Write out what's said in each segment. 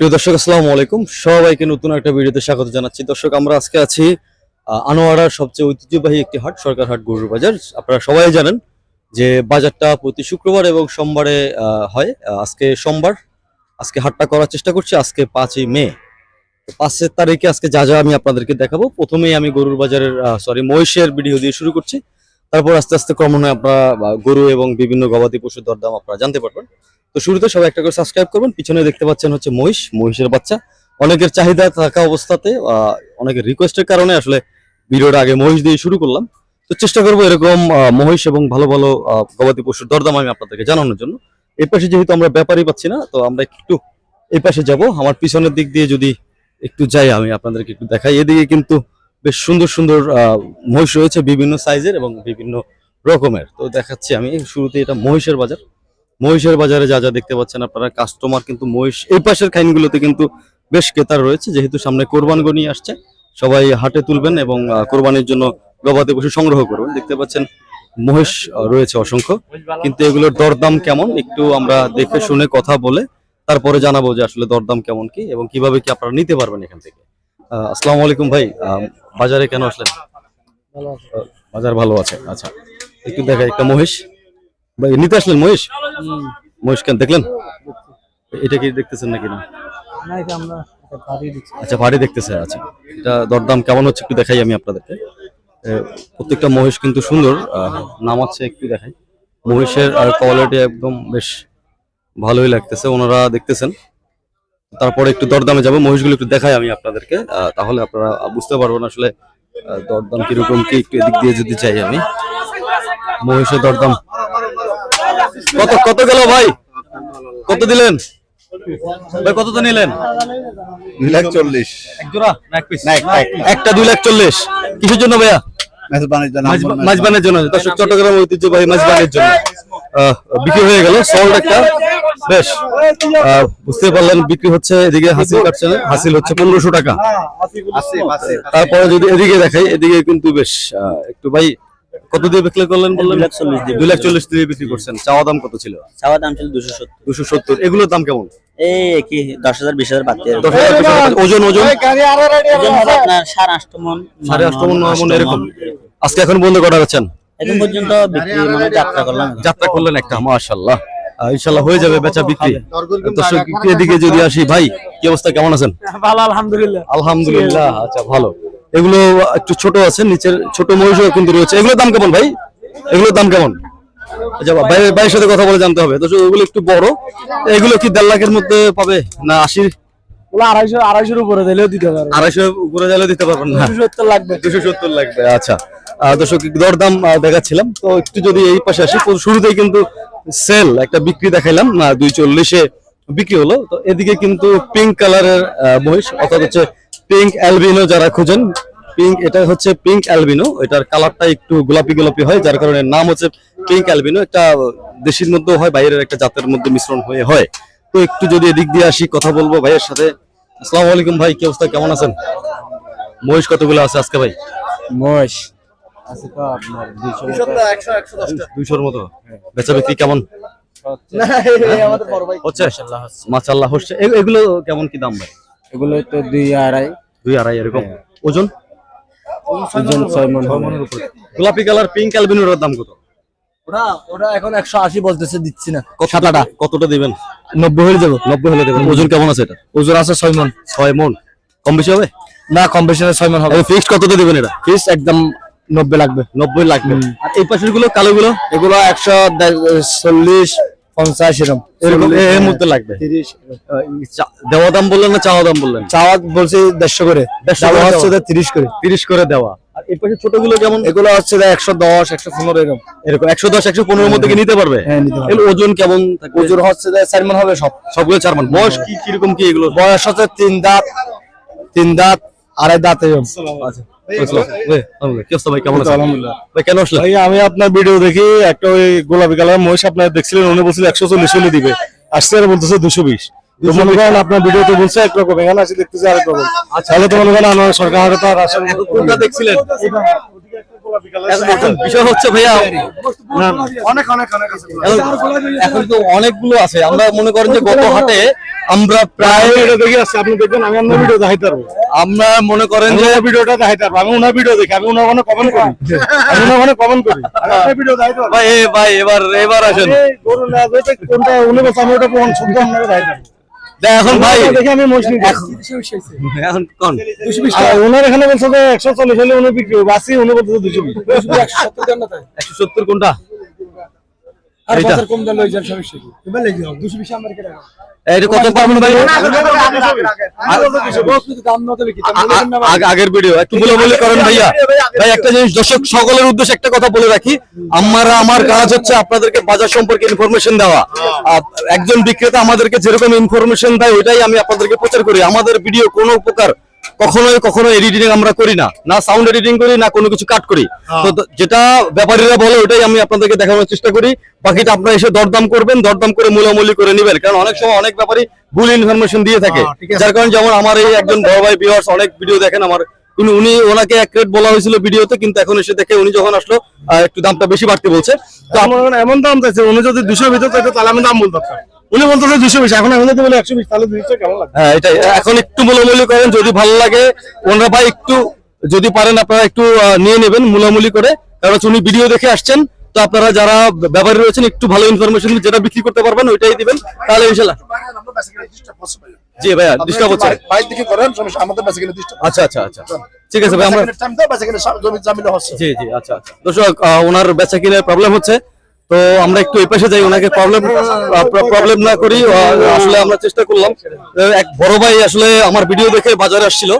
প্রিয় দর্শক, আসসালামু আলাইকুম। সবাইকে নতুন একটা ভিডিওতে স্বাগত জানাচ্ছি। দর্শক, আমরা আজকে আছি আনোয়ারার সবচেয়ে ঐতিহ্যবাহী একটি হাট সরকার হাট গরুর বাজার। আপনারা সবাই জানেন যে বাজারটা প্রতি শুক্রবার এবং সোমবারে হয়। আজকে সোমবার, আজকে হাটটা করার চেষ্টা করছি, আজকে পাঁচই মে। পাঁচের তারিখে আজকে যা যা আমি আপনাদেরকে দেখাবো, প্রথমেই আমি গরুর বাজারের সরি মহিষের ভিডিও দিয়ে শুরু করছি। তারপর আস্তে আস্তে ক্রমান্বয়ে আপনারা গরু এবং বিভিন্ন গবাদি পশুর দরদাম আপনারা জানতে পারবেন। তো শুরুতে সবাই একটা করে সাবস্ক্রাইব করবেন। পিছনে দেখতে পাচ্ছেন হচ্ছে মহিষ। মহিষের বাচ্চা। অনেকের চাহিদা থাকা অবস্থাতে অনেকের রিকোয়েস্টের কারণে আসলে ভিডিওটা আগে মহিষ দিয়ে শুরু করলাম। তো চেষ্টা করব এরকম মহিষ এবং ভালো ভালো গবাদি পশুর দরদাম আমি আপনাদেরকে জানানোর জন্য। এই পাশে যেহেতু আমরা ব্যাপারই পাচ্ছি না, তো আমরা একটু এই পাশে যাব। আমার পিছনের দিক দিয়ে যদি একটু যাই, আমি আপনাদেরকে একটু দেখাই। এদিকে কিন্তু বেশ সুন্দর সুন্দর মহিষ রয়েছে বিভিন্ন সাইজের এবং বিভিন্ন রকমের। তো দেখাচ্ছি আমি শুরুতে এটা মহিষের বাজার। মহিষের বাজারে যা যা দেখতে পাচ্ছেন আপনারা কাস্টমার কিন্তু মহিষ এই পাশের খাইনগুলোতে কিন্তু বেশ ক্রেতার রয়েছে যেহেতু সামনে কোরবান গনি আসছে সবাই হাটে তুলবেন এবং কোরবানির জন্য গবাদি পশু সংগ্রহ করবেন দেখতে পাচ্ছেন মহিষ রয়েছে অসংখ্য কিন্তু এগুলোর দরদাম কেমন? একটু আমরা দেখে শুনে কথা বলে তারপরে জানাব যে আসলে দরদাম কেমন কি এবং কীভাবে কি আপনারা নিতে পারবেন এখান থেকে। আসসালামু আলাইকুম ভাই বাজারে কেন আসলেন? বাজার ভালো আছে আচ্ছা একটু দেখা একটা মহিষ। ভাই নিতে আসলেন মহিষ? মহিষ কেন দেখলেন? এটা কি দেখতেছেন নাকি না? আচ্ছা ভারী দেখতেছে আচ্ছা। এটা দরদাম কেমন হচ্ছে একটু দেখাই আমি আপনাদেরকে। প্রত্যেকটা মহিষ কিন্তু সুন্দর। আহ, নামাচ্ছে একটু দেখাই। মহিষের আর কোয়ালিটি একদম বেশ ভালোই লাগতেছে ওনারা দেখতেছেন। তারপরে একটু দরদামে যাব মহিষগুলো একটু দেখাই আমি আপনাদেরকে। তাহলে আপনারা বুঝতে পারবেন আসলে দরদাম কীরকম কি একটু এদিক দিয়ে যদি চাই আমি। মহিষের দরদাম কত কত গেল ভাই? কত দিলেন? ভাই কত তো নিলেন? দুই লাখ চল্লিশ। একটা, দুই লাখ চল্লিশ। কিসের জন্য ভাইয়া? জন্য জন্য। দর্শক চট্টগ্রাম ঐতিহ্যবাহী মাছবানের জন্য। আহ, বিক্রি হয়ে গেল। সল্ট একটা। বেশ। বুঝতে পারলেন বিক্রি হচ্ছে এদিকে হাসিল কাটছে হাসিল হচ্ছে পনেরোশো টাকা। তারপরে যদি এদিকে দেখাই এদিকে কিন্তু বেশ একটু ভাই কত দিয়ে বিক্রি করলেন বললেন? দুই লাখ চল্লিশ দিয়ে বিক্রি করছেন। চাওয়া দাম কত ছিল? চাওয়ার দাম ছিল দুশো সত্তর। দুশো সত্তর। এগুলোর দাম কেমন? এই কি দশ হাজার বিশ হাজার বাদ। ওজন ওজন? ওজন আপনার সাড়ে আষ্ট মন সাড়ে আষ্ট মন, নয় মন এরকম। আজকে এখন বন্ধ করা হচ্ছেন এখন পর্যন্ত বিক্রি মানে যাত্রা করলাম। যাত্রা করলেন একটা মাশাল্লাহ ইনশাল্লাহ হয়ে যাবে বেচা বিক্রি। দর্শক এদিকে যদি আসি ভাই কি অবস্থা কেমন আছেন? ভালো আলহামদুলিল্লাহ। আলহামদুলিল্লাহ আচ্ছা ভালো। এগুলো একটু ছোট আছে নিচের ছোট মহিষও কিন্তু রয়েছে। এগুলোর দাম কেমন ভাই? এগুলোর দাম কেমন? আচ্ছা ভাই ভাইয়ের সাথে কথা বলে জানতে হবে। দর্শক এগুলো একটু বড়। এগুলো কি দেড় লাখের মধ্যে পাবে না আশি ওগুলো আড়াইশো আড়াইশোর উপরে দিলেও দিতে পারব। আড়াইশো উপরে গেলে দিতে পারবেন না? দুশো সত্তর লাগবে। দুশো সত্তর লাগবে আচ্ছা। দর্শক দরদাম দেখাচ্ছিলাম। তো একটু যদি এই পাশে আসি তো শুরুতেই কিন্তু সেল একটা বিক্রি দেখাইলাম। দুই চল্লিশে বিক্রি হলো। তো এদিকে কিন্তু পিঙ্ক কালারের মহিষ অর্থাৎ হচ্ছে পিঙ্ক অ্যালবিনো যারা খুঁজেন পিঙ্ক এটা হচ্ছে পিঙ্ক অ্যালবিনো এটার কালারটা একটু গোলাপি গোলাপি হয় যার কারণে নাম হচ্ছে পিঙ্ক অ্যালবিনো একটা দেশির মধ্যেও হয় বাইরের একটা জাতের মধ্যে মিশ্রণ হয়ে হয়। তো একটু যদি এদিক দিয়ে আসি কথা বলব ভাইয়ের সাথে। আসসালামু আলাইকুম ভাই কি অবস্থা কেমন আছেন? মহিষ কতগুলো আছে আজকে ভাই? মোষ আছে তো আপনার দুইশো দুইশোর মতো? বেচা বিক্রি কেমন? হচ্ছে। মাশাল্লাহ হচ্ছে? এগুলো কেমন কি দাম ভাই? এগুলো তো দুই আড়াই। দুই আড়াই এরকম। ওজন? ওজন ছয় মন হবে। গোলাপি কালার পিঙ্ক অ্যালবিনোর দাম কত? ওটা ওটা এখন একশো আশি বলতেছে দিচ্ছি না। কতটা কতটা দিবেন? নব্বই হয়ে যাব। নব্বই হলে দেবেন। ওজন কেমন আছে এটা? ওজন আছে ছয় মন। ছয় মন। কম বেশি হবে? না কম বেশি না ছয় মন হবে। ফিক্সড কততে দিবেন এটা? ফিস একদম নব্বই লাগবে। নব্বই লাগবে। আর এই পাশেরগুলো কালো গুলো এগুলো একশো চল্লিশ পঞ্চাশ এরকম এরকম এর মধ্যে লাগবে। দেওয়া দাম বললেন না চাওয়া দাম বললেন? চাওয়া বলছি দেড়শো করে। দেড়শো হচ্ছে তিরিশ করে। তিরিশ করে দেওয়া। আর পাশে এগুলো হচ্ছে একশো দশ একশো পনেরো এরকম। এরকম একশো দশ একশো পনেরোর মধ্যে নিতে পারবে? হ্যাঁ, নিতে পারবে। ওজন কেমন ওজন হচ্ছে চার মন হবে সব। সবগুলো চার মান বয়স কি কীরকম কি এগুলো? বয়স হচ্ছে তিন দাঁত তিন দাঁত আড়াই দাঁত এরকম। আচ্ছা। আমি আপনার ভিডিও দেখি একটা ওই গোলাপি কালার মহিষ আপনার দেখছিলেন উনি বলছিল একশো চল্লিশ দিবে। আসছে আর বলতেছে দুশো বিশ। তো মনে করেন আপনার ভিডিওতে বলছে একরকম এখানে আসি দেখতেছে আরেক রকম। তাহলে তো মনে করেন আমার সরকার তো আর আসলে কোনটা দেখছিলেন? এখন- এখন বিষয় হচ্ছে ভাইয়া অনেক অনেক অনেক এখন- এখন তো অনেকগুলো আছে। আমরা মনে করেন যে গত হাটে আমরা প্রায় এটা দেখে আসছি। আপনি দেখবেন আমি অন্য ভিডিও দেখাইতে পারব। আমরা মনে করেন যে ভিডিওটা দেখাইতে পারব। আমি ওনার ভিডিও দেখি আমি ওনার ওখানে কমেন্ট করি। আমি ওনার ওখানে কমেন্ট করি। ভিডিও দেখাইতে ভাই ভাই এবার এবার আসেন। কোনটা উনি বলছে আমি ওটা প্রমাণ শুদ্ধ আপনাকে দেখাইতে এখন ভাই দেখে আমি মুসলিম এখন কোন? ওনার এখানে বলছে যে একশো চল্লিশ হলে উনি বিক্রি উনি দুশো একশো সত্তর কোনটা? এইটা এটা কত পাবেন ভাই আগের ভিডিও একটু বলে বলে করেন ভাইয়া ভাই একটা জিনিস দর্শক সকলের উদ্দেশ্যে একটা কথা বলে রাখি আমরা আমার কাজ হচ্ছে আপনাদেরকে বাজার সম্পর্কে ইনফরমেশন দেওয়া একজন বিক্রেতা আমাদেরকে যেরকম ইনফরমেশন দেয় ওইটাই আমি আপনাদেরকে প্রচার করি আমাদের ভিডিও কোনো প্রকার কখনোই কখনো এডিটিং আমরা করি না। না সাউন্ড এডিটিং করি না কোনো কিছু কাট করি। তো যেটা ব্যাপারীরা বলে ওটাই আমি আপনাদেরকে দেখানোর চেষ্টা করি। বাকিটা আপনারা এসে দরদাম করবেন দরদাম করে মূলামূলি করে নেবেন। কারণ অনেক সময় অনেক ব্যাপারই ভুল ইনফরমেশন দিয়ে থাকে। যার কারণে যেমন আমার এই একজন বড় ভাই ভিউয়ার্স অনেক ভিডিও দেখেন আমার উনি উনি ওনাকে এক রেট বলা হয়েছিল ভিডিওতে কিন্তু এখন এসে দেখে উনি যখন আসলো একটু দামটা বেশি বাড়তে বলছে। তো আমার এমন দাম চাইছে উনি যদি দুশো ভিতর চাইতো তাহলে আমি দাম বলতাম উনি বলতেছে দুশো বিশ এখন আমি যদি বলি একশো বিশ তাহলে দুশো কেমন লাগবে? হ্যাঁ এটাই। এখন একটু মূলামূলি করেন যদি ভালো লাগে ওনারা ভাই একটু যদি পারেন আপনারা একটু নিয়ে নেবেন মূলামূলি করে কারণ উনি ভিডিও দেখে আসছেন তো আপনারা যারা ব্যাপারী রয়েছেন একটু ভালো ইনফরমেশন যেটা বিক্রি করতে পারবেন ওইটাই দিবেন। তাহলে ইনশাল্লাহ। জি ভাইয়া ডিস্টার্ব হচ্ছে। বাইর দিকে করেন সমস্যা আমাদের ডিস্টার্ব আচ্ছা আচ্ছা আচ্ছা। ঠিক আছে ভাই আমরা টাইম দাও বেঁচে গেলে জমি জামিলে হচ্ছে। জি জি আচ্ছা আচ্ছা। দর্শক ওনার বেচা কিনে প্রবলেম হচ্ছে। তো আমরা একটু এই পাশে যাই, ওনাকে প্রবলেম প্রবলেম না করি আসলে আমরা চেষ্টা করলাম। এক বড় ভাই আসলে আমার ভিডিও দেখে বাজারে আসছিল।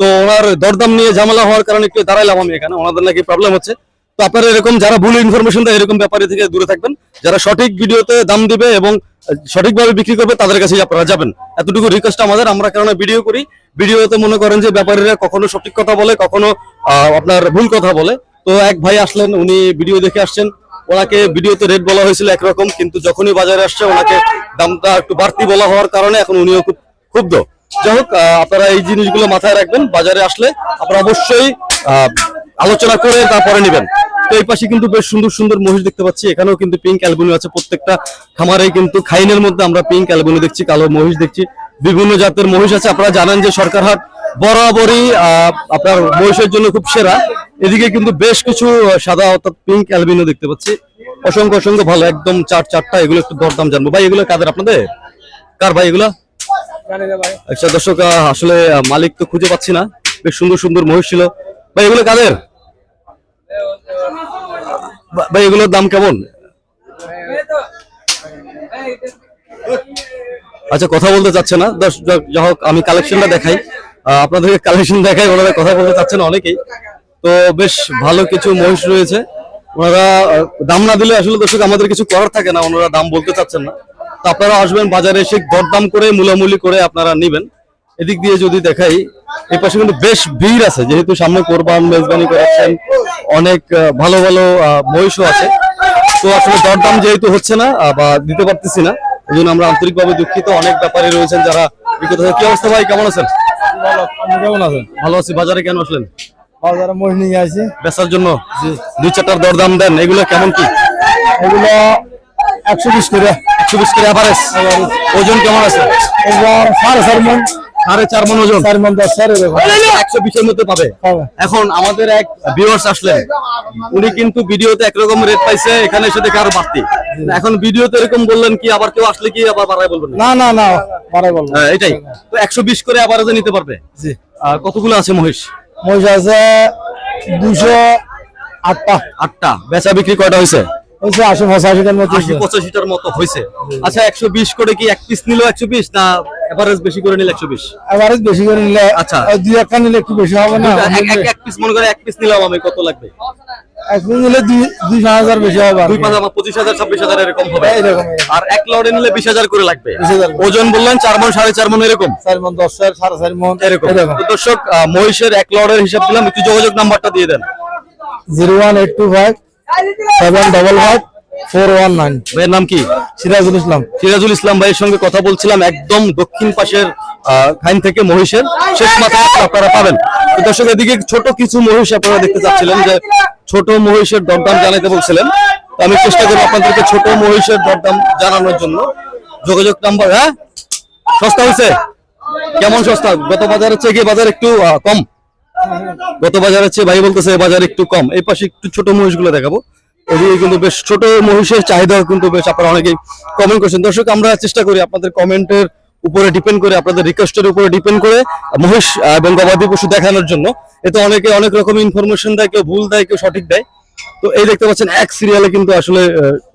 তো ওনার দরদাম নিয়ে ঝামেলা হওয়ার কারণে একটু দাঁড়াইলাম আমি এখানে, ওনাদের নাকি প্রবলেম হচ্ছে। তো আপনারা এরকম যারা ভুল ইনফরমেশন দেয় এরকম ব্যাপারে থেকে দূরে থাকবেন, যারা সঠিক ভিডিওতে দাম দিবে এবং সঠিকভাবে বিক্রি করবে, তাদের কাছেই আপনারা যাবেন। এতটুকু রিকোয়েস্ট আমাদের, আমরা কারণে ভিডিও করি ভিডিওতে মনে করেন যে ব্যাপারীরা কখনো সঠিক কথা বলে, কখনো আপনার ভুল কথা বলে। তো এক ভাই আসলেন, উনি ভিডিও দেখে আসছেন। ওনাকে ভিডিওতে রেট বলা হয়েছিল একরকম, কিন্তু যখনই বাজারে আসছে ওনাকে দামটা একটু বাড়তি বলা হওয়ার কারণে এখন উনিও খুব ক্ষুব্ধ। যাই হোক আপনারা এই জিনিসগুলো মাথায় রাখবেন, বাজারে আসলে আপনারা অবশ্যই আলোচনা করে তারপরে নেবেন। তো এই পাশে কিন্তু বেশ সুন্দর সুন্দর মহিষ দেখতে পাচ্ছি, এখানেও কিন্তু পিঙ্ক অ্যালবিনো আছে, প্রত্যেকটা খামারে কিন্তু খাইনের মধ্যে আমরা পিঙ্ক অ্যালবিনো দেখছি, কালো মহিষ দেখছি, বিভিন্ন জাতের মহিষ আছে। আপনারা জানেন যে সরকার সরকারহাট বরাবরই আপনার মহিষের জন্য খুব সেরা। এদিকে কিন্তু বেশ কিছু সাদা অর্থাৎ পিঙ্ক অ্যালবিনো দেখতে পাচ্ছি। অসংখ্য অসংখ্য ভালো একদম চার চারটা এগুলো একটু দরদাম জানব। ভাই এগুলো কাদের আপনাদের? কার ভাই এগুলো? আচ্ছা দর্শক আসলে মালিক তো খুঁজে পাচ্ছি না। বেশ সুন্দর সুন্দর মহিষ ছিল। ভাই এগুলো কাদের? ভাই এগুলোর দাম কেমন? আচ্ছা কথা বলতে চাচ্ছে না। দশ- যা- হোক আমি কালেকশনটা দেখাই। আপনাদেরকে কালেকশন দেখাই ওনারা কথা বলতে চাচ্ছে না অনেকেই। তো বেশ ভালো কিছু মহিষ রয়েছে। ওনারা দাম না দিলে আসলে দর্শক আমাদের কিছু করার থাকে না ওনারা দাম বলতে চাচ্ছেন না। তো আপনারা আসবেন বাজারে এসে দরদাম করে মূলামূলি করে আপনারা নেবেন। এদিক দিয়ে যদি দেখাই এই পাশে কিন্তু বেশ ভিড় আছে যেহেতু সামনে কোরবান মেজবানি করাচ্ছেন অনেক ভালো ভালো মহিষও আছে। তো আসলে দরদাম যেহেতু হচ্ছে না বা দিতে পারতেছি না এই জন্য আমরা আন্তরিকভাবে দুঃখিত। অনেক ব্যাপারী রয়েছেন যারা কি অবস্থা ভাই কেমন আছেন? কেমন আছেন? ভালো আছি বাজারে কেন আসলেন? নিয়ে আসি। বেচার জন্য দুই চারটার দরদাম দেন এগুলো কেমন কি? এগুলো একশো বিশ করে। একশো বিশ করে অ্যাভারেজ ওজন কেমন আছে? এবার সাড়ে চার মন। সাড়ে চার মন ওজন। চার মন দশ চার একশো বিশের মধ্যে পাবে। এখন আমাদের এক ভিউয়ার্স আসলেন। উনি কিন্তু ভিডিওতে একরকম রেট পাইছে এখানে এসে দেখে আরও বাড়তি। এখন ভিডিওতে এরকম বললেন কি আবার কেউ আসলে কি আবার বাড়ায় বলবেন? না? না না না পরে বলব হ্যাঁ, এটাই। তো একশো বিশ করে আবার নিতে পারবে? কতগুলো আছে মহিষ? মহিষ আছে দুশো আটটা। আটটা। বেচা বিক্রি কয়টা হয়েছে? হয়েছে আশি পঁচাশিটার মতো আশি পঁচাশিটার মতো হয়েছে। আচ্ছা একশো বিশ করে কি এক পিস নিল একশো বিশ না এভারেজ বেশি করে নিলে একশো বিশ? এভারেজ বেশি করে নিলে আচ্ছা। দুই একটা নিলে একটু বেশি হবে না? এক পিস মনে করে এক পিস নিলাম আমি কত লাগবে? নিলে দুই হাজার বেশি হবে দুই পাঁচ আমার পঁচিশ হাজার ছাব্বিশ হাজার এরকম হবে। আর এক লড়ে নিলে বিশ হাজার করে লাগবে। 20,000 ওজন বললেন চার মন সাড়ে চার মন এরকম। চার মন দশ চার সাড়ে চার মন এরকম। দর্শক মহিষের এক লড়ের হিসাব দিলাম একটু যোগাযোগ নাম্বারটা দিয়ে দেন। Zero one eight two five seven double five four one nine. ভাইয়ের নাম কি? সিরাজুল ইসলাম। সিরাজুল ইসলাম ভাইয়ের সঙ্গে কথা বলছিলাম একদম দক্ষিণ পাশের খাইন থেকে মহিষের শেষ মাথা আপনারা পাবেন। দর্শক, এদিকে ছোট কিছু মহিষ আপনারা দেখতে চাচ্ছিলেন যে ছোট মহিষের দরদাম জানাতে বলছিলেন। আমি চেষ্টা করব আপনাদেরকে ছোট মহিষের দরদাম জানানোর জন্য। যোগাযোগ নাম্বার হ্যাঁ? সস্তা হয়েছে? কেমন সস্তা? গত বাজারের চেয়ে গিয়ে বাজার একটু কম? গত বাজারের চেয়ে ভাই বলতেছে বাজার একটু কম। এই পাশে একটু ছোট মহিষগুলো দেখাবো। এদিকে কিন্তু বেশ ছোট মহিষের চাহিদা কিন্তু বেশ আপনারা অনেকেই কমেন্ট করছেন। দর্শক, আমরা চেষ্টা করি আপনাদের কমেন্টের উপরে ডিপেন্ড করে আপনাদের রিকোয়েস্টের উপরে ডিপেন্ড করে মহিষ এবং গবাদি পশু দেখানোর জন্য। এতে অনেকে অনেক রকম ইনফরমেশন দেয় কেউ ভুল দেয় কেউ সঠিক দেয়। তো এই দেখতে পাচ্ছেন এক সিরিয়ালে কিন্তু আসলে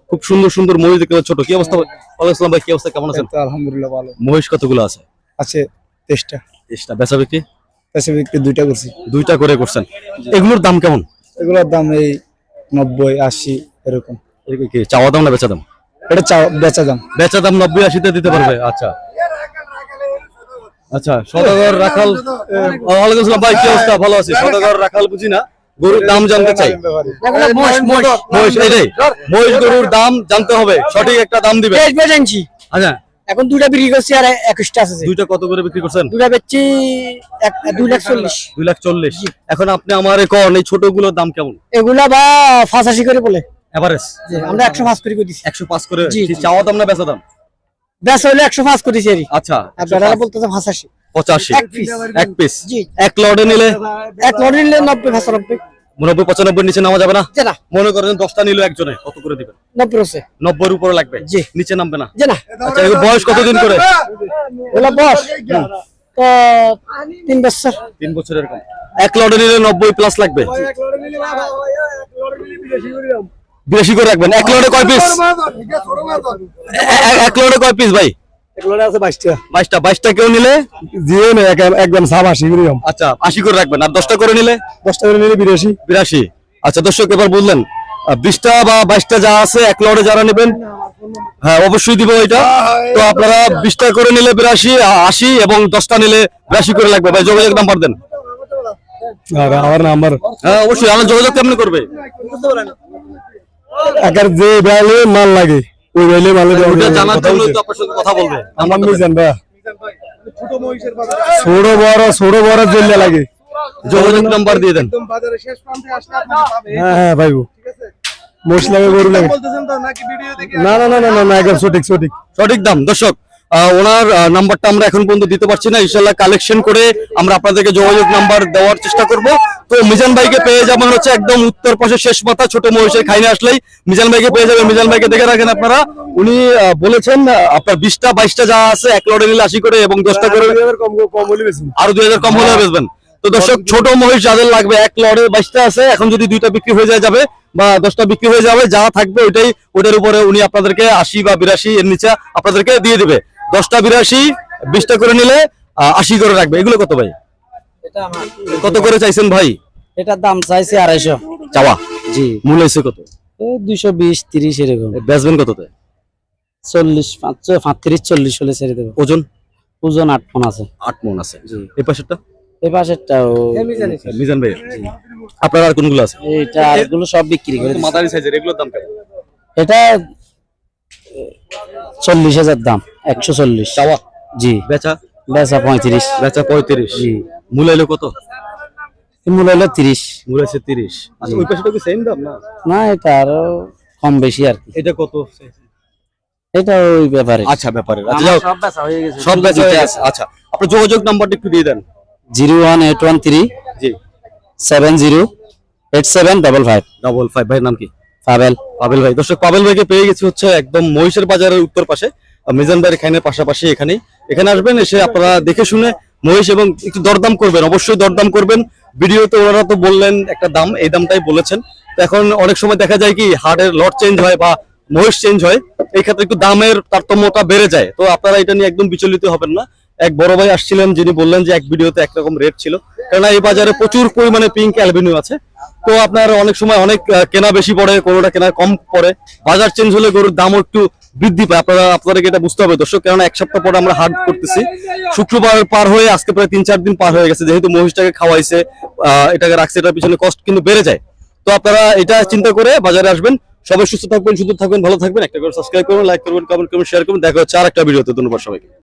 খুব সুন্দর সুন্দর মহিষ দেখতে ছোট কি অবস্থা? ওয়ালাইকুম ভাই কি অবস্থা? কেমন আছেন? আলহামদুলিল্লাহ ভালো। মহিষ কতগুলো আছে? আছে তেইশটা। তেইশটা। বেচা বিক্রি? পেশে বিক্রি দুইটা করছি। দুইটা করে করছেন। এগুলোর দাম কেমন? এগুলোর দাম এই নব্বই আশি এরকম। এগুলো কি চাওয়া দাম না বেচা দাম? এটা চাও বেচা দাম। বেচা দাম নব্বই আশিতে দিতে পারবে। আচ্ছা। আচ্ছা সদাগর রাখাল ওয়ালাইকুম আসসালাম ভাই কি অবস্থা? ভালো আছি। সদাগর রাখাল বুঝি না? গরুর দাম জানতে চাই। মহিষ গরুর দাম জানতে হবে। সঠিক একটা দাম দিবে আচ্ছা। এখন দুইটা বিক্রি করছি আর একুশটা আছে দুইটা কত করে বিক্রি করছেন? দুইটা বেচছি এক দুই লাখ চল্লিশ। দুই লাখ চল্লিশ। এখন আপনি আমার কন এই ছোটগুলোর দাম কেমন? এগুলা বা ফাঁসাশি করে বলে। এভারেজ আমরা একশো পাঁচ করে দিছি। একশো পাঁচ করে। চাওয়া দাম না বেচা দাম? বেশ হইলে একশো পাঁচ করেছি আর আচ্ছা। আর বেড়ারা বলতেছে ফাঁসাশি পঁচাশি। এক পিস এক পিস জি। এক লটে নিলে? এক লরি নিলে নব্বই পঁচানব্বই। নব্বই পঁচানব্বই নিচে নামা যাবে না? মনে করেন দশটা নিল একজনে কত করে দিবেন? নব্বই নব্বইয়ের উপরে লাগবে? জি। নিচে নামবে না? আচ্ছা বয়স কতদিন করে? তো তিন বছর। তিন বছর এরকম। এক লটে নিলে নব্বই প্লাস লাগবে? বেশি করে রাখবেন। এক লটে কয় পিস এক লটে কয় পিস ভাই? আচ্ছা আশি করে রাখবেন। দশটা করে নিলে? দশটা করে নিলে বিরাশি। বিরাশি। আচ্ছা দর্শক এবার বিশটা বা বাইশটা যা আছে এক লটে যারা নেবেন হ্যাঁ অবশ্যই দিব এটা। তো আপনারা বিশটা করে নিলে বিরাশি আশি এবং দশটা নিলে বিরাশি করে লাগবে। ভাই যোগাযোগ নাম্বার দেন। আমার নাম্বার। হ্যাঁ অবশ্যই। আমার যোগাযোগ কেমন করবে? একার যে বেলে মাল লাগে ওই বেলে মালে ওটা জানার জন্য তো আপনার সাথে কথা বলব। আমার মিজান ভাই। ছোট বড় ছোট বড় জেলে লাগে। যোগাযোগ নাম্বার দিয়ে দেন। হ্যাঁ হ্যাঁ ভাই মোষ লাগে গরু লাগে। না না না না না না একদম সঠিক সঠিক। সঠিক দাম দর্শক। ওনার নাম্বারটা আমরা এখন পর্যন্ত দিতে পারছি না। ইনশাল্লাহ কালেকশন করে আমরা আপনাদেরকে যোগাযোগ নাম্বার দেওয়ার চেষ্টা করব। তো মিজান ভাইকে পেয়ে যাবেন হচ্ছে একদম উত্তর পাশে শেষ মাথা ছোট মহিষের খাইনে আসলেই। মিজান ভাইকে পেয়ে যাবেন। মিজান ভাইকে দেখে রাখেন আপনারা। উনি বলেছেন আপনার বিশটা বাইশটা যা আছে এক লড়ে নিলে আশি করে এবং দশটা করে আরও দুই হাজার কম হলে বেচবেন। তো দর্শক ছোট মহিষ যাদের লাগবে এক লড়ে বাইশটা আছে এখন যদি দুইটা বিক্রি হয়ে যায় যাবে বা দশটা বিক্রি হয়ে যাবে যা থাকবে ওইটাই ওইটার উপরে উনি আপনাদেরকে আশি বা বিরাশি এর নিচে আপনাদেরকে দিয়ে দিবে। দশটা বিরাশি বিশটা করে নিলে আশি করে রাখবে। এগুলো কত ভাই? কত করে চাইছেন ভাই? এটার দাম চাইছে আড়াইশো। চাওয়া? জি। মূল হয়েছে কত? দুইশো বিশ তিরিশ এরকম। বেচবেন কততে? চল্লিশ পাঁত্রিশ চল্লিশ হলে ছেড়ে দেবো। ওজন? ওজন আট আছে। আট মন আছে। এই পাশেরটা? এই পাশেরটাও মিজান ভাই আপনার আর কোনগুলো আছে? এইটা এগুলো সব বিক্রি করে মাদারি সাইজের এগুলোর দাম কেমন? এটা চল্লিশ হাজার দাম একশো চল্লিশ। চাওয়া? জি। বেচা? বেচা পঁয়ত্রিশ। বেচা পঁয়ত্রিশ। জি। মূল এলো কত? মূল হলো তিরিশ। মূল আছে তিরিশ। আচ্ছা ওই পাশেটা কি সেম দাম না? না এটা আরও কম বেশি আর কি। এটা কত? এটা ওই ব্যাপারে। আচ্ছা ব্যাপারে। আচ্ছা সব বেচা হয়ে গেছে। সব বেচা হয়ে গেছে। আচ্ছা আপনার যোগাযোগ নাম্বারটা একটু দিয়ে দেন। Zero one eight one three G. Seven zero eight seven double five. Double five. ভাইয়ের নাম কি? পাবেল পাবেল ভাই। দর্শক, পাবেল ভাইকে পেয়ে গেছি হচ্ছে একদম মহিষের বাজারের উত্তর পাশে মিজান ভাইয়ের খাইনের পাশাপাশি এখানে এখানে আসবেন, এসে আপনারা দেখে শুনে মহিষ এবং একটু দরদাম করবেন, অবশ্যই দরদাম করবেন। ভিডিওতে ওনারা তো বললেন একটা দাম, এই দামটাই বলেছেন। এখন অনেক সময় দেখা যায় কি, হাটের লট চেঞ্জ হয় বা মহিষ চেঞ্জ হয়, এই ক্ষেত্রে একটু দামের তারতম্যটা বেড়ে যায়। তো আপনারা এটা নিয়ে একদম বিচলিত হবেন না। এক বড় ভাই আসছিলেন, যিনি বললেন যে এক ভিডিওতে একরকম রেট ছিল। কেননা এই বাজারে প্রচুর পরিমাণে পিঙ্ক অ্যালবিনিউ আছে। তো আপনার অনেক সময় অনেক কেনা বেশি পড়ে, কোনোটা কেনা কম পড়ে। বাজার চেঞ্জ হলে গরুর দামও একটু বৃদ্ধি পায়। আপনারা, আপনাদেরকে এটা বুঝতে হবে। দর্শক, কেননা এক সপ্তাহ পরে আমরা হাট করতেছি। শুক্রবার পার হয়ে আজকে প্রায় তিন, চার দিন পার হয়ে গেছে। যেহেতু মহিষটাকে খাওয়াইছে এটাকে রাখছে, এটার পিছনে কষ্ট কিন্তু বেড়ে যায়। তো আপনারা এটা চিন্তা করে বাজারে আসবেন। সবাই সুস্থ থাকবেন, সুন্দর থাকবেন, ভালো থাকবেন। একটা করে সাবস্ক্রাইব করবেন লাইক করবেন কমেন্ট করবেন শেয়ার করবেন। দেখা হচ্ছে আর একটা ভিডিওতে। ধন্যবাদ সবাইকে।